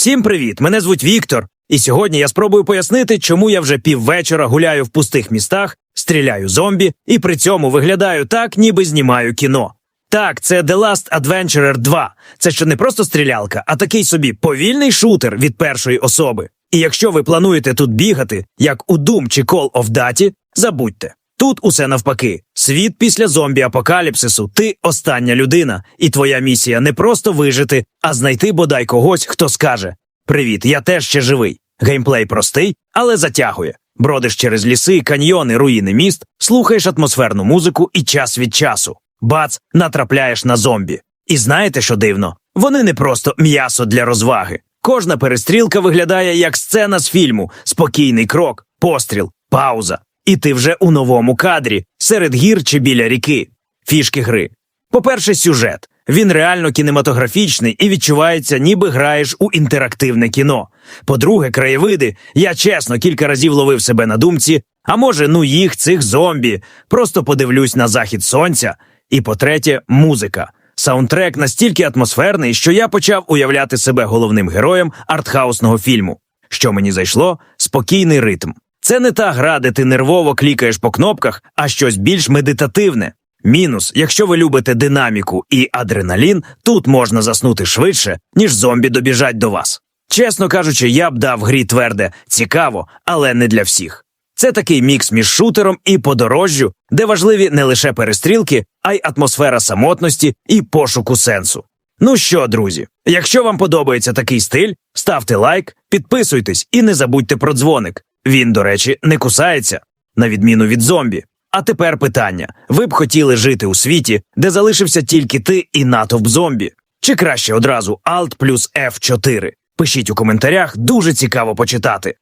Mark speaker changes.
Speaker 1: Всім привіт! Мене звуть Віктор, і сьогодні я спробую пояснити, чому я вже піввечора гуляю в пустих містах, стріляю зомбі і при цьому виглядаю так, ніби знімаю кіно. Так, це The Last Adventurer 2. Це що не просто стрілялка, а такий собі повільний шутер від першої особи. І якщо ви плануєте тут бігати, як у Doom чи Call of Duty, забудьте. Тут усе навпаки. Світ після зомбі-апокаліпсису, ти остання людина, і твоя місія не просто вижити, а знайти бодай когось, хто скаже: Привіт, я теж ще живий. Геймплей простий, але затягує. Бродиш через ліси, каньйони, руїни міст, слухаєш атмосферну музику і час від часу. Бац, натрапляєш на зомбі. І знаєте, що дивно? Вони не просто м'ясо для розваги. Кожна перестрілка виглядає як сцена з фільму: спокійний крок, постріл, пауза. І ти вже у новому кадрі, серед гір чи біля ріки. Фішки гри. По-перше, сюжет. Він реально кінематографічний і відчувається, ніби граєш у інтерактивне кіно. По-друге, краєвиди. Я чесно кілька разів ловив себе на думці, а може, ну їх, цих зомбі. Просто подивлюсь на захід сонця. І по-третє, музика. Саундтрек настільки атмосферний, що я почав уявляти себе головним героєм артхаусного фільму. Що мені зайшло? Спокійний ритм. Це не та гра, де ти нервово клікаєш по кнопках, а щось більш медитативне. Мінус, якщо ви любите динаміку і адреналін, тут можна заснути швидше, ніж зомбі добіжать до вас. Чесно кажучи, я б дав грі тверде цікаво, але не для всіх. Це такий мікс між шутером і подорожжю, де важливі не лише перестрілки, а й атмосфера самотності і пошуку сенсу. Ну що, друзі, якщо вам подобається такий стиль, ставте лайк, підписуйтесь і не забудьте про дзвоник. Він, до речі, не кусається, на відміну від зомбі. А тепер питання: ви б хотіли жити у світі, де залишився тільки ти і натовп зомбі? Чи краще одразу Alt плюс F4? Пишіть у коментарях, дуже цікаво почитати.